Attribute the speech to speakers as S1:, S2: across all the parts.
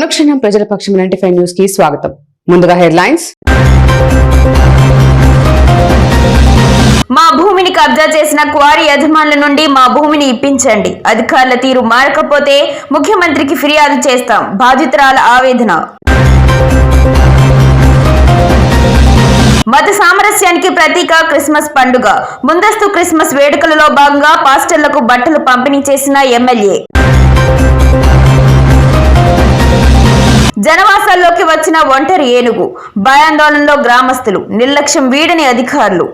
S1: అనుక్షణం ప్రజల పక్షం ninety five న్యూస్కి స్వాగతం. ముందుగా హెడ్లైన్స్.
S2: మా భూమిని కబ్జా చేసిన క్వారీ యజమానుల నుండి మా భూమిని ఇప్పించండి. అధికారుల తీరు మారకపోతే ముఖ్యమంత్రికి ఫిర్యాదు చేస్తాం. బాధితురాల ఆవేదన. మత సామరస్యానికి ప్రతీక క్రిస్మస్ పండుగ. ముందస్తు క్రిస్మస్ వేడుకలలో భాగంగా పాస్టర్లకు బట్టలు పంపిణీ చేసిన ఎమ్మెల్యే. జనవాసాల్లోకి వచ్చిన ఒంటరి ఏనుగు భయాందోళనలో గ్రామస్తులు నిర్లక్ష్యం వీడని అధికారులు.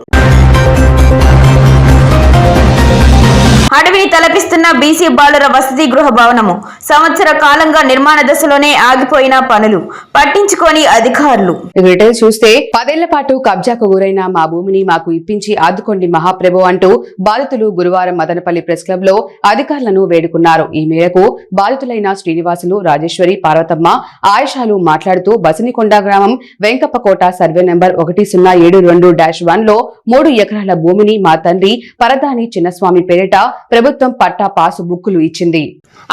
S2: అడవిని తలపిస్తున్న బీసీ బాలుర వసతి గృహ భవనము. సంవత్సర కాలంగా నిర్మాణ దశలోనే ఆగిపోయిన పనులు. పట్టించుకొని అధికారులు.
S1: చూస్తే పదేళ్ళ పాటు కబ్జాకు గురైన మా భూమిని మాకు ఇప్పించి ఆదుకోండి మహాప్రభు అంటూ బాధితులు గురువారం మదనపల్లి ప్రెస్ క్లబ్లో అధికారులను వేడుకున్నారు. ఈ మేరకు బాధితులైన శ్రీనివాసులు రాజేశ్వరి పార్వతమ్మ ఆయుషాలు మాట్లాడుతూ బసినికొండ గ్రామం వెంకప్పకోట సర్వే నెంబర్ ఒకటి సున్నా ఏడు రెండు డాష్ వన్లో మూడు ఎకరాల భూమిని మా తండ్రి పరదాని చిన్నస్వామి పేరిట ప్రభుత్వం పట్టా పాసు బుక్కులు ఇచ్చింది.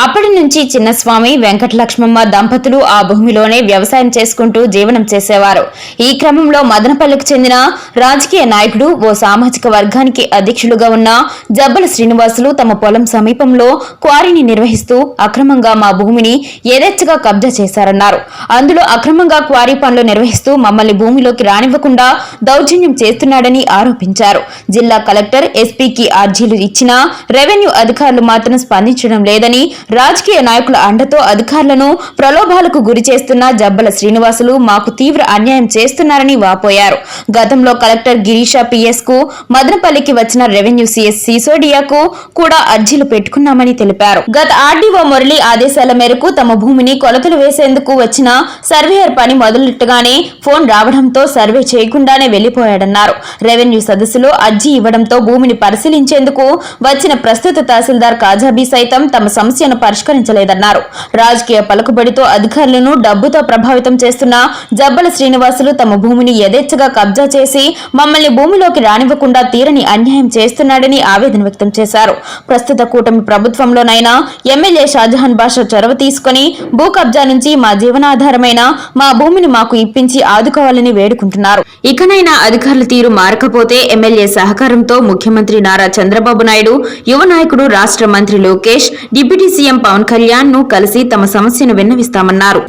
S2: అప్పటి నుంచి చిన్నస్వామి వెంకటలక్ష్మమ్మ దంపతులు ఆ భూమిలోనే వ్యవసాయం చేసుకుంటూ జీవనం చేసేవారు. ఈ క్రమంలో మదనపల్లికి చెందిన రాజకీయ నాయకుడు ఓ సామాజిక వర్గానికి అధ్యక్షులుగా ఉన్న జబ్బల శ్రీనివాసులు తమ పొలం సమీపంలో క్వారీని నిర్వహిస్తూ అక్రమంగా మా భూమిని యథేచ్ఛగా కబ్జా చేశారన్నారు. అందులో అక్రమంగా క్వారీ పనులు నిర్వహిస్తూ మమ్మల్ని భూమిలోకి రానివ్వకుండా దౌర్జన్యం చేస్తున్నాడని ఆరోపించారు. జిల్లా కలెక్టర్ ఎస్పీకి అర్జీలు ఇచ్చినా రెవెన్యూ అధికారులు మాత్రం స్పందించడం లేదని రాజకీయ నాయకుల అండతో అధికారులను ప్రలోభాలకు గురి చేస్తున్న జబ్బల శ్రీనివాసులు మాకు తీవ్ర అన్యాయం చేస్తున్నారని వాపోయారు. గతంలో కలెక్టర్ గిరీష పిఎస్కు మదనపల్లికి వచ్చిన రెవెన్యూ సిఎస్ సిసోడియాకు కూడా అర్జీలు పెట్టుకున్నామని తెలిపారు. గత ఆర్డీఓ మురళి ఆదేశాల మేరకు తమ భూమిని కొలతలు వేసేందుకు వచ్చిన సర్వేయర్ పని మొదలెట్టగానే ఫోన్ రావడంతో సర్వే చేయకుండానే వెళ్ళిపోయాడన్నారు రెవెన్యూ సదస్సులో అర్జీ ఇవ్వడంతో భూమిని పరిశీలించేందుకు వచ్చిన ప్రస్తుత తహసీల్దార్ కాజాబీ సైతం తమ సమస్యను పరిష్కరించలేదన్నారు. రాజకీయ పలుకుబడితో అధికారులను డబ్బుతో ప్రభావితం చేస్తున్న జబ్బల శ్రీనివాసులు తమ భూమిని యథేచ్ఛగా కబ్జా చేసి మమ్మల్ని భూమిలోకి రానివ్వకుండా తీరని అన్యాయం చేస్తున్నాడని ఆవేదన వ్యక్తం చేశారు. ప్రస్తుత కూటమి ప్రభుత్వంలోనైనా ఎమ్మెల్యే షాజహాన్ బాషా చొరవ తీసుకుని భూ కబ్జా నుంచి మా జీవనాధారమైన మా భూమిని మాకు ఇప్పించి ఆదుకోవాలని వేడుకుంటున్నారు. ఇకనైనా అధికారుల తీరు మారకపోతే ఎమ్మెల్యే సహకారంతో ముఖ్యమంత్రి నారా చంద్రబాబు నాయుడు యువ నాయకుడు రాష్ట్ర మంత్రి లోకేష్ డిప్యూటీ సీఎం పవన్ కళ్యాణ్ను కలిసి తమ సమస్యను విన్నవిస్తామన్నారు.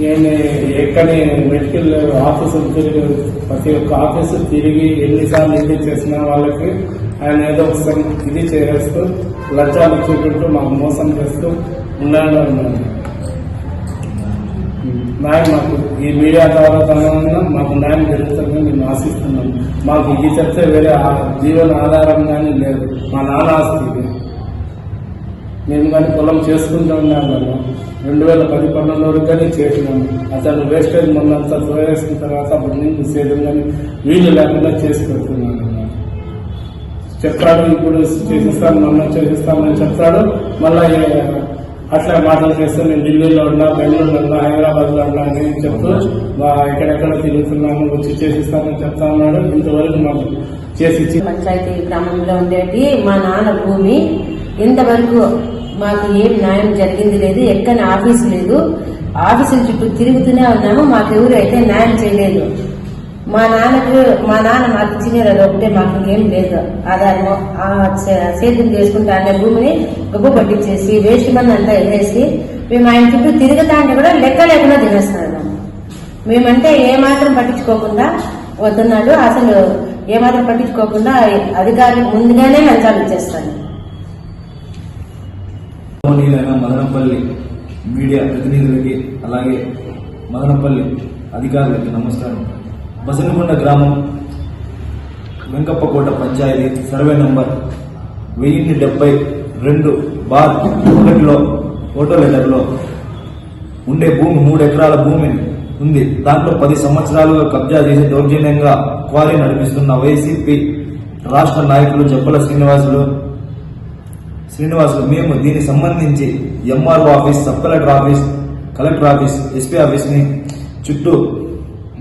S3: నేను ఎక్కడి మెడికల్ ఆఫీసులు తిరిగి ప్రతి ఒక్క ఆఫీసు తిరిగి ఎన్నిసార్లు ఇది చేసిన వాళ్ళకి ఆయన ఏదో ఒక ఇది చేస్తూ లజ్జాలు చూపింటూ మాకు మోసం చేస్తూ ఉండాలి న్యాయం మాకు ఈ మీడియా ద్వారా తన మాకు న్యాయం జరుగుతుందని మేము ఆశిస్తున్నాం. మాకు ఇది చెప్తే వేరే జీవన ఆధారం కానీ లేదు. మా నాన్న ఆస్తి మేము కానీ పొలం చేసుకుంటూ ఉన్నాం కదా. రెండు వేల పది పన్నెండు కానీ చేసినాము అతను వేస్టేజ్ మొన్నంతా వేసిన తర్వాత అప్పుడు నీళ్ళు సేద్యం కానీ వీళ్ళు లేకుండా చేసి పెడుతున్నాను చెప్తాడు ఇప్పుడు చేసిస్తాను మొన్న చేసిస్తామని చెప్తాడు మళ్ళీ అట్లా మాటలు చేస్తే నేను ఢిల్లీలో ఉన్నా బెంగళూరులో ఉన్నా హైదరాబాద్లో ఉన్నా అని చెప్తూ వా- ఎక్కడెక్కడ తిరుగుతున్నాను వచ్చి చేసిస్తామని చెప్తా ఉన్నాడు. ఇంతవరకు మాకు చేసి ఇచ్చి
S4: పంచాయతీ గ్రామంలో ఉండేటి మా నాన్న భూమి. ఇంతవరకు మాకు ఏం న్యాయం జరిగింది లేదు ఎక్కడ ఆఫీస్ లేదు. ఆఫీసుల చుట్టూ తిరుగుతూనే ఉన్నాము మాకు ఎవరు అయితే న్యాయం చేయలేదు. మా నాన్నకు మా నాన్న మాకు ఇచ్చినది అది ఒకటే మాకు ఇంకేం లేదు. ఆధారము సేద్యం చేసుకుంటా అనే భూమిని గొప్ప పట్టించేసి వేస్ట్ మంది అంతా వెళ్ళేసి మేము ఆయన చుట్టూ తిరుగుతా అంటే కూడా లెక్క లేకుండా తినేస్తున్నాను మేమంటే ఏమాత్రం పట్టించుకోకుండా వస్తున్నాడు. అసలు ఏమాత్రం పట్టించుకోకుండా అధికారులు ముందుగానే లంచాలు
S5: ఇచ్చేస్తాను మదనపల్లి మీడియా ప్రతినిధులకి అలాగే మదనపల్లి అధికారులకి నమస్కారం. బసనకొండ గ్రామం వెంకప్పకోట పంచాయతీ సర్వే నంబర్ వెయ్యిన్ని డెబ్బై రెండు బార్ ఒకటిలో ఫోటో లెటర్లో ఉండే భూమి మూడు ఎకరాల భూమి ఉంది. దాంట్లో పది సంవత్సరాలుగా కబ్జా చేసి దౌర్జన్యంగా క్వారీ నడిపిస్తున్న వైసీపీ రాష్ట్ర నాయకులు జబ్బల శ్రీనివాసులు శ్రీనివాసులు మేము దీనికి సంబంధించి MRO office sub collector office collector office SP ఆఫీస్ని చుట్టూ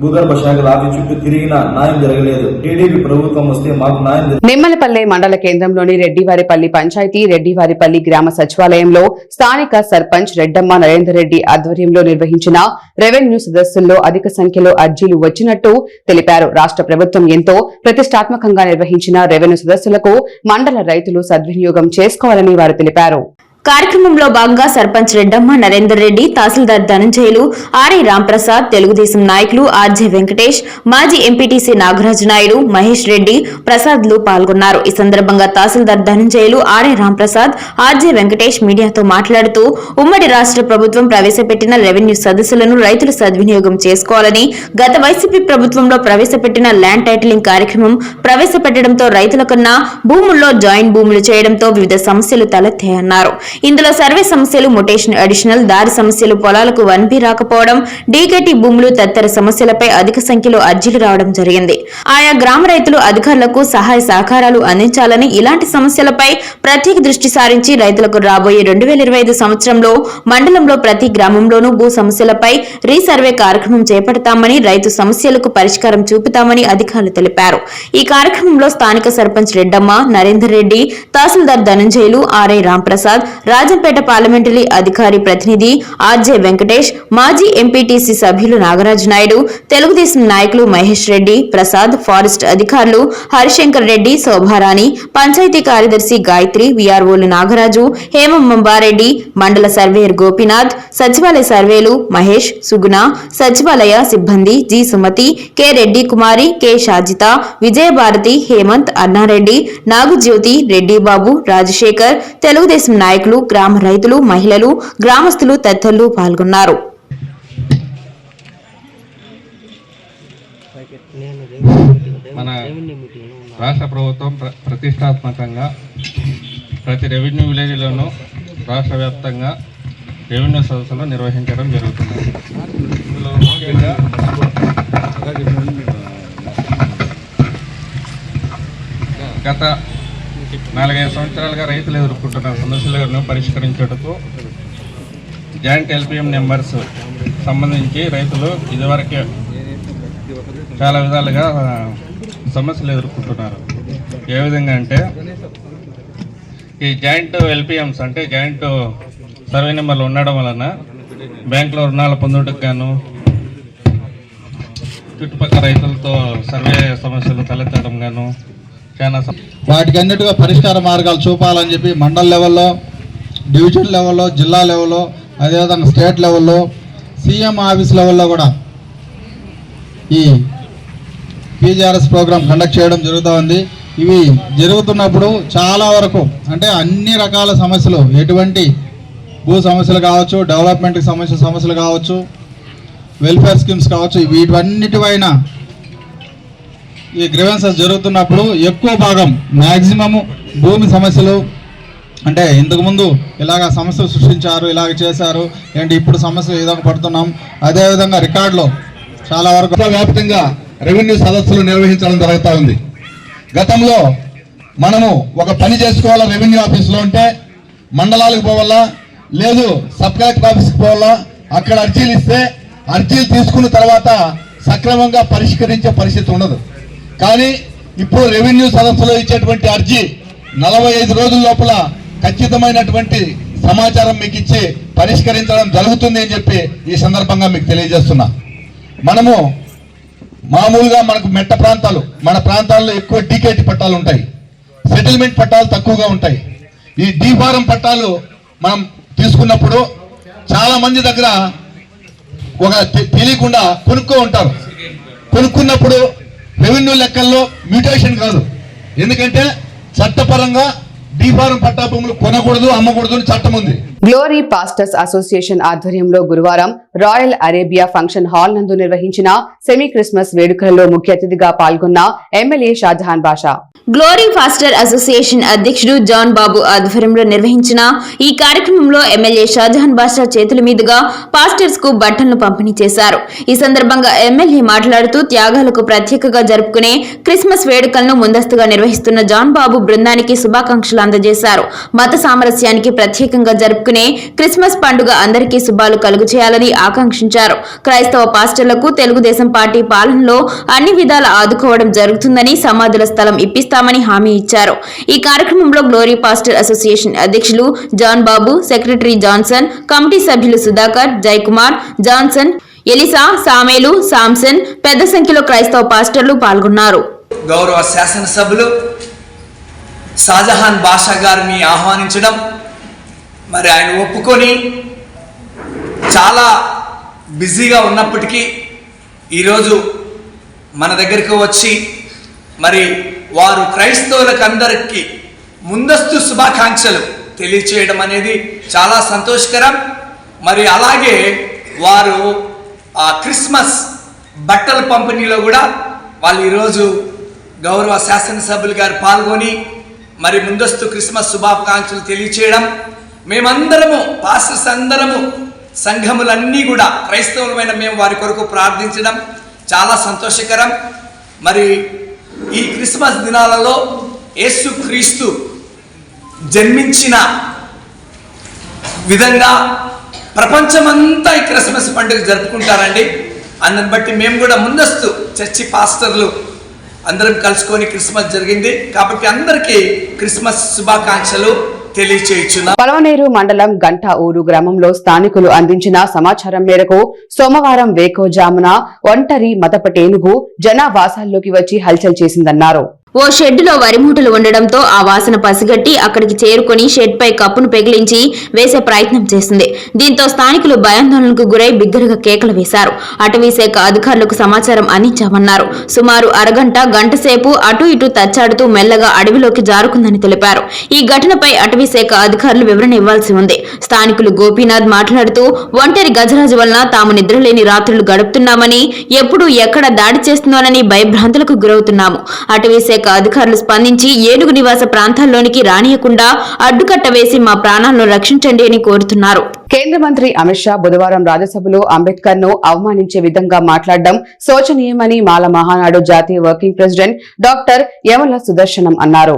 S5: భూగర్భ శాఖల ఆఫీస్ చుట్టూ తిరిగినా న్యాయం జరగలేదు. టీడీపీ ప్రభుత్వం వస్తే మాకు న్యాయం
S1: నిమ్మలపల్లె మండల కేంద్రంలోని రెడ్డివారిపల్లి పంచాయతీ రెడ్డివారిపల్లి గ్రామ సచివాలయంలో స్థానిక సర్పంచ్ రెడ్డమ్మ నరేందర్ రెడ్డి ఆధ్వర్యంలో నిర్వహించిన రెవెన్యూ సదస్సుల్లో అధిక సంఖ్యలో అర్జీలు వచ్చినట్టు తెలిపారు. రాష్ట్ర ప్రభుత్వం ఎంతో ప్రతిష్టాత్మకంగా నిర్వహించిన రెవెన్యూ సదస్సులకు మండల రైతులు సద్వినియోగం చేసుకోవాలని వారు తెలిపారు.
S2: కార్యక్రమంలో భాగంగా సర్పంచ్ రెడ్డమ్మ నరేందర్ రెడ్డి తహసీల్దార్ ధనంజయులు ఆర్ఐ రాంప్రసాద్ తెలుగుదేశం నాయకులు ఆర్జే వెంకటేష్ మాజీ ఎంపీటీసీ నాగరాజు నాయుడు మహేష్ రెడ్డి ప్రసాద్లు పాల్గొన్నారు. ఈ సందర్భంగా తహసీల్దార్ ధనంజయులు ఆర్ఐ రాంప్రసాద్ ఆర్జే వెంకటేష్ మీడియాతో మాట్లాడుతూ ఉమ్మడి రాష్ట్ర ప్రభుత్వం ప్రవేశపెట్టిన రెవెన్యూ సదస్సులను రైతులు సద్వినియోగం చేసుకోవాలని గత వైసీపీ ప్రభుత్వంలో ప్రవేశపెట్టిన ల్యాండ్ టైటిలింగ్ కార్యక్రమం ప్రవేశపెట్టడంతో రైతుల కన్నా భూముల్లో జాయింట్ భూములు చేయడంతో వివిధ సమస్యలు తలెత్తాయన్నారు. ఇందులో సర్వే సమస్యలు మొటేషన్ అడిషనల్ దారి సమస్యలు పొలాలకు వన్పి రాకపోవడం డీకేటీ భూములు తదితర సమస్యలపై అధిక సంఖ్యలో అర్జీలు రావడం జరిగింది. ఆయా గ్రామ రైతులు అధికారులకు సహాయ సహకారాలు అందించాలని ఇలాంటి సమస్యలపై ప్రత్యేక దృష్టి సారించి రైతులకు రాబోయే రెండు వేల ఇరవై ఐదు సంవత్సరంలో మండలంలో ప్రతి గ్రామంలోనూ భూ సమస్యలపై రీసర్వే కార్యక్రమం చేపడతామని రైతు సమస్యలకు పరిష్కారం చూపుతామని అధికారులు తెలిపారు. ఈ కార్యక్రమంలో స్థానిక సర్పంచ్ రెడ్డమ్మ నరేందర్ రెడ్డి తహసీల్దార్ ధనంజయులు ఆర్ఐ రాంప్రసాద్ రాజంపేట పార్లమెంటరీ అధికారి ప్రతినిధి ఆర్జే వెంకటేష్ మాజీ ఎంపీటీసీ సభ్యులు నాగరాజు నాయుడు తెలుగుదేశం నాయకులు మహేష్ రెడ్డి ప్రసాద్ ఫారెస్ట్ అధికారులు హరిశంకర్ రెడ్డి శోభారాణి పంచాయతీ కార్యదర్శి గాయత్రి విఆర్ఓలు నాగరాజు హేమంబారెడ్డి మండల సర్వేయర్ గోపీనాథ్ సచివాలయ సర్వేలు మహేష్ సుగుణ సచివాలయ సిబ్బంది G Sumathi K Reddy Kumari K Shajitha Vijayabharathi Hemanth Annareddy Nagujyothi Reddy Babu Rajasekhar Telugu Desam నాయకులు గ్రామ రైతులు మహిళలు గ్రామస్తులు తదితరులు పాల్గొన్నారు.
S6: మన రాష్ట్ర ప్రభుత్వం ప్రతిష్టాత్మకంగా ప్రతి రెవెన్యూ విలేజ్లోనూ రాష్ట్ర వ్యాప్తంగా రెవెన్యూ సదస్సులు నిర్వహించడం జరుగుతుంది. ఇందులో ముఖ్యంగా గత నాలుగైదు సంవత్సరాలుగా రైతులు ఎదుర్కొంటున్న సమస్యలను పరిష్కరించుటకు జాయింట్ ఎల్పిఎం నెంబర్స్ సంబంధించి రైతులు ఇదివరకే చాలా విధాలుగా సమస్యలు ఎదుర్కొంటున్నారు. ఏ విధంగా అంటే ఈ జాయింట్ ఎల్పిఎంస్ అంటే జాయింట్ సర్వే నెంబర్లు ఉండడం వలన బ్యాంకులో రుణాలు పొందుటకు గాను చుట్టుపక్కల రైతులతో సర్వే సమస్యలు తలెత్తడం గాను చాలా
S7: వాటికి అన్నిటిగా పరిష్కార మార్గాలు చూపాలని చెప్పి మండల్ లెవెల్లో డివిజన్ లెవెల్లో జిల్లా లెవెల్లో అదేవిధంగా స్టేట్ లెవెల్లో సీఎం ఆఫీస్ లెవెల్లో కూడా ఈ పీజీఆర్ఎస్ ప్రోగ్రాం కండక్ట్ చేయడం జరుగుతూ ఉంది ఇవి జరుగుతున్నప్పుడు చాలా వరకు అంటే అన్ని రకాల సమస్యలు ఎటువంటి భూ సమస్యలు కావచ్చు డెవలప్మెంట్కి సంబంధించిన సమస్యలు కావచ్చు వెల్ఫేర్ స్కీమ్స్ కావచ్చు వీటన్నిటిపైన ఈ గ్రీవెన్సెస్ జరుగుతున్నప్పుడు ఎక్కువ భాగం మ్యాక్సిమము భూమి సమస్యలు అంటే ఇంతకుముందు ఇలాగ సమస్యలు సృష్టించారు ఇలాగ చేశారు ఏంటి ఇప్పుడు సమస్యలు ఏదో పడుతున్నాం. అదేవిధంగా రికార్డులో చాలా వరకు వ్యాప్తంగా రెవెన్యూ సదస్సులు నిర్వహించడం జరుగుతూ ఉంది. గతంలో మనము ఒక పని చేసుకోవాలా రెవెన్యూ ఆఫీస్లో ఉంటే మండలాలకు పోవాలా లేదు సబ్ కలెక్టర్ ఆఫీస్కి పోవాలా అక్కడ అర్జీలు ఇస్తే అర్జీలు తీసుకున్న తర్వాత సక్రమంగా పరిష్కరించే పరిస్థితి ఉండదు. కానీ ఇప్పుడు రెవెన్యూ సదస్సులో ఇచ్చేటువంటి అర్జీ నలభై ఐదు రోజుల లోపల ఖచ్చితమైనటువంటి సమాచారం మీకు ఇచ్చి పరిష్కరించడం జరుగుతుంది అని చెప్పి ఈ సందర్భంగా మీకు తెలియజేస్తున్నా. మనము మామూలుగా మనకు మెట్ట ప్రాంతాలు మన ప్రాంతాల్లో ఎక్కువ డీకేటి పట్టాలు ఉంటాయి. సెటిల్మెంట్ పట్టాలు తక్కువగా ఉంటాయి. ఈ డీఫారం పట్టాలు మనం తీసుకున్నప్పుడు చాలా మంది దగ్గర ఒక తెలియకుండా కొనుక్కో ఉంటారు. కొనుక్కున్నప్పుడు రెవెన్యూ లెక్కల్లో మ్యూటేషన్ కాదు. ఎందుకంటే చట్టపరంగా డీఫారం పట్టా భూములు కొనకూడదు అమ్మకూడదు అని చట్టం ఉంది
S1: గ్లోరీ పాస్టర్స్ అసోసియేషన్ ఆధ్వర్యంలో గురువారం రాయల్ అరేబియా ఫంక్షన్ హాల్ నందు నిర్వహించిన సెమీ క్రిస్మస్ వేడుకలలో ముఖ్య అతిథిగా పాల్గొన్న MLA Shahjahan Basha.
S2: Glory pastor association అధ్యక్షుడు జాన్ బాబు ఆధ్వర్యంలో నిర్వహించిన ఈ కార్యక్రమంలో ఎమ్మెల్యే షాజహాన్ బాషా చేతుల మీదుగా పాస్టర్స్కు బట్టలను పంపిణీ చేశారు. ఈ సందర్భంగా ఎమ్మెల్యే మాట్లాడుతూ త్యాగాలకు ప్రత్యేకగా జరుపుకునే క్రిస్మస్ వేడుకలను ముందస్తుగా నిర్వహిస్తున్న జాన్ బాబు బృందానికి శుభాకాంక్షలు అందజేశారు. మత సామరస్యానికి ప్రత్యేకంగా జరుపుకునే జరుపుకునే క్రిస్మస్ పండుగ అందరికీ శుభాలు కలుగు చేయాలని ఆకాంక్షించారు. క్రైస్తవ పాస్టర్లకు తెలుగుదేశం పార్టీ పాలనలో అన్ని విధాల ఆదుకోవడం జరుగుతుందని సమాధుల స్థలం ఇప్పిస్తామని హామీ ఇచ్చారు. ఈ కార్యక్రమంలో గ్లోరీ పాస్టర్ అసోసియేషన్ అధ్యక్షులు John Babu secretary Johnson committee సభ్యులు Sudhakar Jayakumar Johnson Elisha Samuel Samson పెద్ద సంఖ్యలో క్రైస్తవ పాస్టర్లు పాల్గొన్నారు.
S8: గౌరవ శాసనసభ్యులు షాజహాన్ బాషా గారిని ఆహ్వానించడం మరి ఆయన ఒప్పుకొని చాలా బిజీగా ఉన్నప్పటికీ ఈరోజు మన దగ్గరికి వచ్చి మరి వారు క్రైస్తవులకు అందరికీ ముందస్తు శుభాకాంక్షలు తెలియచేయడం అనేది చాలా సంతోషకరం. మరి అలాగే వారు ఆ క్రిస్మస్ బట్టల పంపిణీలో కూడా వాళ్ళు ఈరోజు గౌరవ శాసనసభ్యులు గారు పాల్గొని మరి ముందస్తు క్రిస్మస్ శుభాకాంక్షలు తెలియచేయడం మేమందరము పాస్టర్స్ అందరము సంఘములన్నీ కూడా క్రైస్తవులమైన మేము వారి కొరకు ప్రార్థించడం చాలా సంతోషకరం. మరి ఈ క్రిస్మస్ దినాలలో యేసు క్రీస్తు జన్మించిన విధంగా ప్రపంచమంతా ఈ క్రిస్మస్ పండుగ జరుపుకుంటారండి. అందుని బట్టి మేము కూడా ముందస్తు చర్చి పాస్టర్లు అందరం కలుసుకొని క్రిస్మస్ జరిగింది. కాబట్టి అందరికీ క్రిస్మస్ శుభాకాంక్షలు.
S1: పలవనేరు మండలం గంట ఊరు గ్రామంలో స్థానికులు అందించిన సమాచారం మేరకు సోమవారం వేకోజామున ఒంటరి మతపటేనుగు జనావాసాల్లోకి వచ్చి హల్చల్ చేసిందన్నారు.
S2: ఓ షెడ్డులో వరి మూటలు ఉండడంతో ఆ వాసన పసిగట్టి అక్కడికి చేరుకుని షెడ్ పై కప్పును పెగిలించి వేసే ప్రయత్నం చేసింది. దీంతో స్థానికులు భయాందోళనకు గురై బిగ్గరగా కేకలు వేశారు. అటవీ శాఖ అధికారులకు సమాచారం అందించామన్నారు. సుమారు అరగంట గంట సేపు అటు ఇటు తచ్చాడుతూ మెల్లగా అడవిలోకి జారుకుందని తెలిపారు. ఈ ఘటనపై అటవీ శాఖ అధికారులు వివరణ ఇవ్వాల్సి ఉంది. స్థానికులు గోపీనాథ్ మాట్లాడుతూ ఒంటరి గజరాజు వలన తాము నిద్రలేని రాత్రులు గడుపుతున్నామని ఎప్పుడు ఎక్కడ దాడి చేస్తుందోనని భయభ్రాంతులకు గురవుతున్నాము. అటవీ శాఖ అధికారులు స్పందించి ఏనుగు నివాస ప్రాంతాల్లోనికి రానియకుండా అడ్డుకట్ట వేసి మా ప్రాణాలను రక్షించండి అని కోరుతున్నారు.
S1: కేంద్ర మంత్రి అమిత్ షా బుధవారం రాజ్యసభలో అంబేద్కర్ను అవమానించే విధంగా మాట్లాడడం శోచనీయమని మాల మహానాడు జాతీయ working president doctor Yamala Sudarshanam అన్నారు.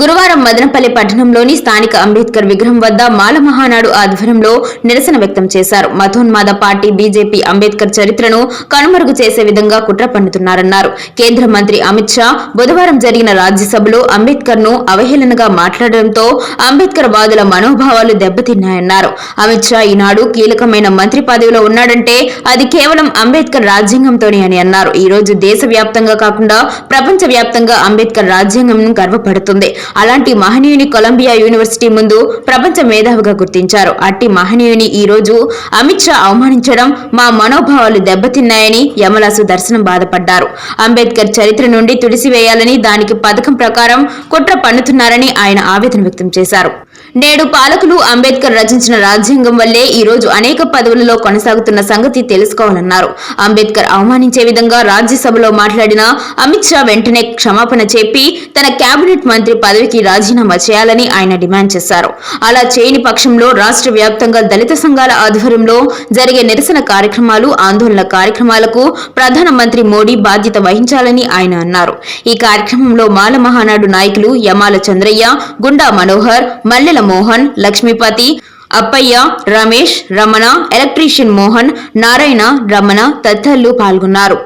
S2: గురువారం మదనపల్లి పట్టణంలోని స్థానిక అంబేద్కర్ విగ్రహం వద్ద మాల మహానాడు ఆధ్వర్యంలో నిరసన వ్యక్తం చేశారు. మతోన్మాద పార్టీ బీజేపీ అంబేద్కర్ చరిత్రను కనుమరుగు చేసే విధంగా కుట్ర పన్నుతున్నారన్నారు. కేంద్ర మంత్రి అమిత్ షా బుధవారం జరిగిన రాజ్యసభలో అంబేద్కర్ను అవహేళనగా మాట్లాడడంతో అంబేద్కర్ వాదుల మనోభావాలు దెబ్బతిన్నాయన్నారు. అమిత్ షా ఈనాడు కీలకమైన మంత్రి పదవిలో ఉన్నాడంటే అది కేవలం అంబేద్కర్ రాజ్యాంగంతోనే అని అన్నారు. ఈ రోజు దేశవ్యాప్తంగా కాకుండా ప్రపంచ వ్యాప్తంగా అంబేద్కర్ రాజ్యాంగం గర్వపడుతుంది. అలాంటి మహనీయుని కొలంబియా యూనివర్సిటీ ముందు ప్రపంచ మేధావిగా గుర్తించారు. అట్టి మహనీయుని ఈ రోజు అమిత్ షా అవమానించడం మా మనోభావాలు దెబ్బతిన్నాయని యమలాసు దర్శనం బాధపడ్డారు. అంబేద్కర్ చరిత్ర నుండి తుడిసివేయాలని దానికి పథకం ప్రకారం కుట్ర పన్నుతున్నారని ఆయన ఆవేదన వ్యక్తం చేశారు. నేడు పాలకులు అంబేద్కర్ రచించిన రాజ్యాంగం వల్లే ఈ రోజు అనేక పదవులలో కొనసాగుతున్న సంగతి తెలుసుకోవాలన్నారు. అంబేద్కర్ అవమానించే విధంగా రాజ్యసభలో మాట్లాడిన అమిత్ షా వెంటనే క్షమాపణ చెప్పి తన కేబినెట్ మంత్రి పదవికి రాజీనామా చేయాలని ఆయన డిమాండ్ చేశారు. అలా చేయని పక్షంలో రాష్ట్ర వ్యాప్తంగా దళిత సంఘాల ఆధ్వర్యంలో జరిగే నిరసన కార్యక్రమాలు ఆందోళన కార్యక్రమాలకు ప్రధానమంత్రి మోడీ బాధ్యత వహించాలని ఆయన అన్నారు. ఈ కార్యక్రమంలో మాల మహానాడు నాయకులు యమాల చంద్రయ్య గుండా మనోహర్ మల్లెల మోహన్ లక్ష్మీపతి అప్పయ్య రమేష్ రమణ ఎలక్ట్రీషియన్ మోహన్ నారాయణ రమణ తదితరులు పాల్గొన్నారు.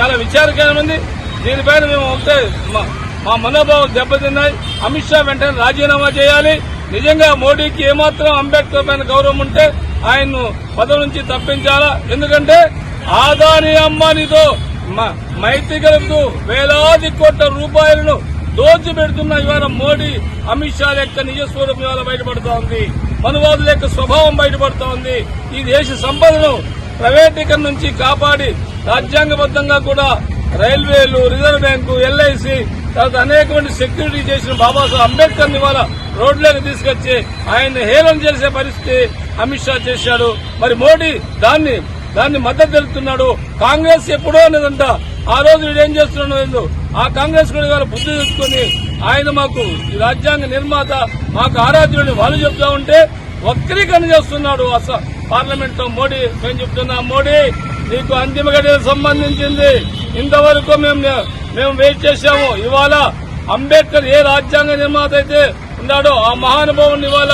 S6: చాలా విచారకరం ఉంది. దీనిపైన మేము మా- మా మనోభావం దెబ్బతిన్నాయి. అమిత్ షా వెంటనే రాజీనామా చేయాలి. నిజంగా మోడీకి ఏమాత్రం అంబేద్కర్ పైన గౌరవం ఉంటే ఆయన్ను పదవి నుంచి తప్పించాలా? ఎందుకంటే ఆదాని అంబానీతో మ- మైత్రి కలుపుతూ వేలాది కోట్ల రూపాయలను దోచిపెడుతున్న ఇవాళ మోడీ అమిత్ షా యొక్క నిజస్వరూపం ఇవాళ బయటపడుతూ ఉంది. మనువాదుల యొక్క స్వభావం బయటపడుతూ ఉంది. ఈ దేశ సంపదను ప్రైవేటీకరణ నుంచి కాపాడి రాజ్యాంగబద్ధంగా కూడా రైల్వేలు రిజర్వ్ బ్యాంకు ఎల్ఐసి తర్వాత అనేకమంది సెక్యూరిటీ చేసిన బాబాసాహెబ్ అంబేద్కర్ ఇవాళ రోడ్లోకి తీసుకొచ్చి ఆయన్ని హేళన చేసే పరిస్థితి అమిత్ షా చేశాడు. మరి మోడీ దాన్ని దాన్ని మద్దతు తెలుపుతున్నాడు. కాంగ్రెస్ ఎప్పుడో అనేదంట. ఆ రోజు ఏం చేస్తున్నాడు ఆ కాంగ్రెస్ కూడా ఇవాళ బుద్ధి తెచ్చుకొని ఆయన మాకు ఈ రాజ్యాంగ నిర్మాత మాకు ఆరాధ్యుడిని వాళ్ళు చెప్తా ఉంటే వక్రీకరణ చేస్తున్నాడు పార్లమెంట్లో మోడీ. మేము చెప్తున్నాం మోడీ నీకు అంతిమ గడియకు సంబంధించింది. ఇంతవరకు మేము మేము వెయిట్ చేశాము. ఇవాళ అంబేద్కర్ ఏ రాజ్యాంగ నిర్మాత అయితే ఉన్నాడో ఆ మహానుభావుని ఇవాళ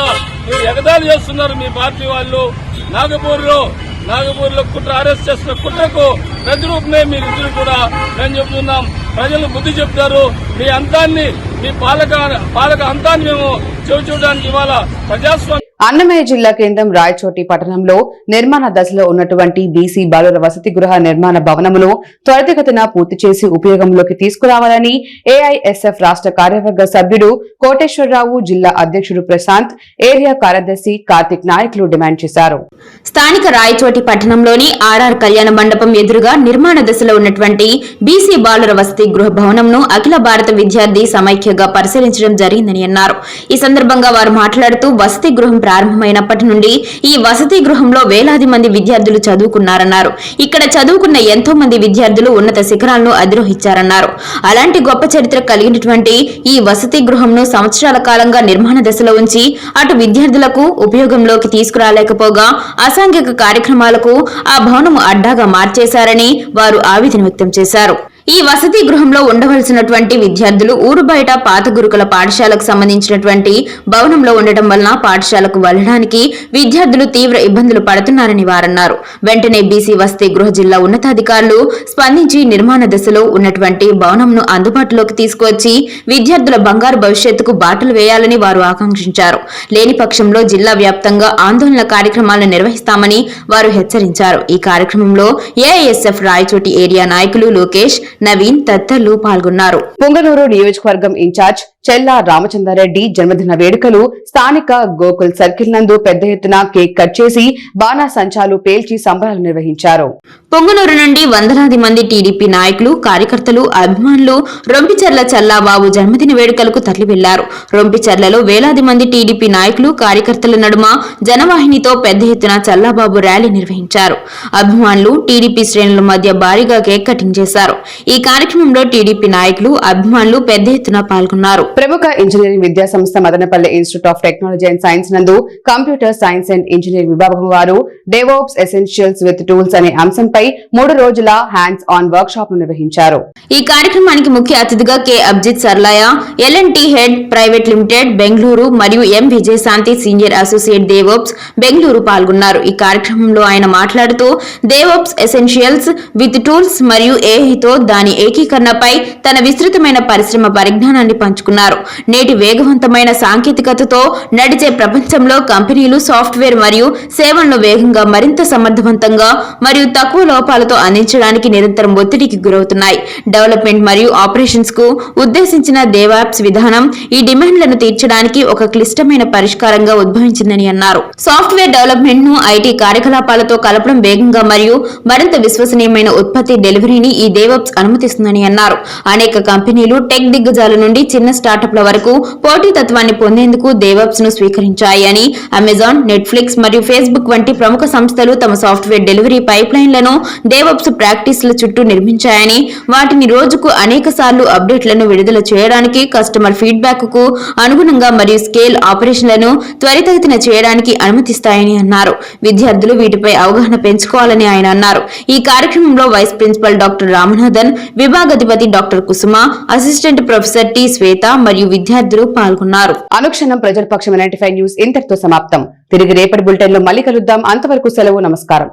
S6: మీరు ఎగదాలు చేస్తున్నారు మీ పార్టీ వాళ్ళు. నాగపూర్లో నాగపూర్లో కుట్ర అరెస్ట్ చేసిన కుట్రకు ప్రతిరూపమే మీరిద్దరు కూడా. మేము చెబుతున్నాం ప్రజలు బుద్ధి చెప్తారు. మీ అంతాన్ని మీ పాలక పాలక అంతాన్ని మేము చెవి చూడడానికి ఇవాళ ప్రజాస్వామ్య
S1: అన్నమయ్య జిల్లా కేంద్రం రాయచోటి పట్టణంలో నిర్మాణ దశలో ఉన్నటువంటి బీసీ బాలుర వసతి గృహ నిర్మాణ భవనమును త్వరితగతిన పూర్తి చేసి ఉపయోగంలోకి తీసుకురావాలని ఏఐఎస్ఎఫ్ రాష్ట్ర కార్యవర్గ సభ్యుడు కోటేశ్వరరావు జిల్లా అధ్యక్షుడు ప్రశాంత్ ఏరియా కార్యదర్శి కార్తిక్ నాయకులు డిమాండ్ చేశారు.
S2: స్థానిక రాయచోటి పట్టణంలోని ఆర్ఆర్ కళ్యాణ మండపం ఎదురుగా నిర్మాణ దశలో ఉన్నటువంటి బీసీ బాలుర వసతి గృహ భవనంను అఖిల భారత విద్యార్థి సమైక్యగా పరిశీలించడం జరిగిందని అన్నారు. ఈ సందర్భంగా వారు మాట్లాడుతూ వసతి గృహం ప్రారంభమైనప్పటి నుండి ఈ వసతి గృహంలో వేలాది మంది విద్యార్థులు చదువుకున్నారన్నారు. ఇక్కడ చదువుకున్న ఎంతో మంది విద్యార్థులు ఉన్నత శిఖరాలను అధిరోహించారన్నారు. అలాంటి గొప్ప చరిత్ర కలిగినటువంటి ఈ వసతి గృహంను సంవత్సరాల కాలంగా నిర్మాణ దశలో ఉంచి అటు విద్యార్థులకు ఉపయోగంలోకి తీసుకురాలేకపోగా అసాంఘిక కార్యక్రమాలకు ఆ భవనము అడ్డాగా మార్చేశారని వారు ఆవేదన వ్యక్తం చేశారు. ఈ వసతి గృహంలో ఉండవలసినటువంటి విద్యార్థులు ఊరు బయట పాత గురుకుల పాఠశాలకు సంబంధించినటువంటి భవనంలో ఉండటం వలన పాఠశాలకు వెళ్ళడానికి విద్యార్థులు తీవ్ర ఇబ్బందులు పడుతున్నారని వారన్నారు. వెంటనే బీసీ వసతి గృహ జిల్లా ఉన్నతాధికారులు స్పందించి నిర్మాణ దశలో ఉన్నటువంటి భవనంను అందుబాటులోకి తీసుకువచ్చి విద్యార్థుల బంగారు భవిష్యత్తుకు బాటలు వేయాలని వారు ఆకాంక్షించారు. లేని పక్షంలో జిల్లా వ్యాప్తంగా ఆందోళన కార్యక్రమాలను నిర్వహిస్తామని వారు హెచ్చరించారు. ఈ కార్యక్రమంలో ఏఐఎస్ఎఫ్ రాయచోటి ఏరియా నాయకులు లోకేష్ నవీన్ తదితరులు పాల్గొన్నారు.
S1: పొంగనూరు నియోజకవర్గం ఇన్ఛార్జ్ చెల్లా రామచంద్రారెడ్డి జన్మదిన వేడుకలు స్థానిక గోకుల్ సర్కిల్ నందు పెద్ద ఎత్తున కేక్ కట్ చేసి బాణా సంచాలు పేల్చి సంబరాలు నిర్వహించారు.
S2: పొంగునూరు నుండి వందలాది మంది టీడీపీ నాయకులు కార్యకర్తలు అభిమానులు రొంపిచెర్ల చల్లాబాబు జన్మదిన వేడుకలకు తరలి వెళ్ళారు రొంపిచెర్లలో వేలాది మంది టీడీపీ నాయకులు కార్యకర్తల నడుమ జనవాహినితో పెద్ద ఎత్తున చల్లాబాబు ర్యాలీ నిర్వహించారు. అభిమానులు టీడీపీ శ్రేణుల మధ్య భారీగా కేక్ కటింగ్ చేశారు. ఈ కార్యక్రమంలో టీడీపీ నాయకులు అభిమానులు పెద్ద ఎత్తున పాల్గొన్నారు.
S1: ప్రముఖ ఇంజనీరింగ్ విద్యా సంస్థ Madanapalle institute of technology and science నందు కంప్యూటర్ సైన్స్ అండ్ ఇంజనీరింగ్ విభాగం వారు డెవోప్స్ ఎసెన్షియల్స్ విత్ టూల్స్ అనే అంశంపై మూడు రోజుల హ్యాండ్స్ ఆన్ వర్క్ షాప్ను నిర్వహించారు.
S2: ఈ కార్యక్రమానికి ముఖ్య అతిథిగా K. Abhijit Sarlaya L and T head private limited Bengaluru మరియు M. Vijayashanti senior associate DevOps Bengaluru పాల్గొన్నారు. ఈ కార్యక్రమంలో ఆయన మాట్లాడుతూ దేవోప్స్ ఎసెన్షియల్స్ విత్ టూల్స్ మరియు ఏఐతో దాని ఏకీకరణపై తన విస్తృతమైన పరిశ్రమ పరిజ్ఞానాన్ని పంచుకున్నారు. నేటి వేగవంతమైన సాంకేతికతతో నడిచే ప్రపంచంలో కంపెనీలు సాఫ్ట్వేర్ మరియు సేవలను వేగంగా మరింత సమర్థవంతంగా మరియు తక్కువ లోపాలతో అందించడానికి నిరంతరం ఒత్తిడికి గురవుతున్నాయి. డెవలప్మెంట్ మరియు ఆపరేషన్స్కు ఉద్దేశించిన దేవాప్స్ విధానం ఈ డిమాండ్లను తీర్చడానికి ఒక క్లిష్టమైన పరిష్కారంగా ఉద్భవించిందని అన్నారు. సాఫ్ట్వేర్ డెవలప్మెంట్ను ఐటీ కార్యకలాపాలతో కలపడం వేగంగా మరియు మరింత విశ్వసనీయమైన ఉత్పత్తి డెలివరీని ఈ దేవాప్స్ అనుమతిస్తుందని అన్నారు. అనేక కంపెనీలు టెక్ దిగ్గజాల నుండి చిన్న స్టార్టప్ల వరకు పోటీతత్వాన్ని పొందేందుకు దేవప్స్ను స్వీకరించాయని అమెజాన్ నెట్ఫ్లిక్స్ మరియు ఫేస్బుక్ వంటి ప్రముఖ సంస్థలు తమ సాఫ్ట్వేర్ డెలివరీ పైప్ లైన్లను దేవప్స్ ప్రాక్టీస్ల చుట్టూ నిర్మించాయని వాటిని రోజుకు అనేక సార్లు అప్డేట్లను విడుదల చేయడానికి కస్టమర్ ఫీడ్బ్యాక్కు అనుగుణంగా మరియు స్కేల్ ఆపరేషన్లను త్వరితగతిన చేయడానికి అనుమతిస్తాయని అన్నారు. విద్యార్థులు వీటిపై అవగాహన పెంచుకోవాలని ఆయన అన్నారు. ఈ కార్యక్రమంలో vice principal doctor Ramanathan విభాగాధిపతి doctor Kusuma assistant professor T Swetha మరియు విద్యార్థులు పాల్గొన్నారు.
S1: అనుక్షణం ప్రజల పక్షం నైన్టీ న్యూస్ ఇంతటితో సమాప్తం. తిరిగి రేపటి బులెటిన్లో మళ్ళీ కలుద్దాం. అంతవరకు సెలవు నమస్కారం.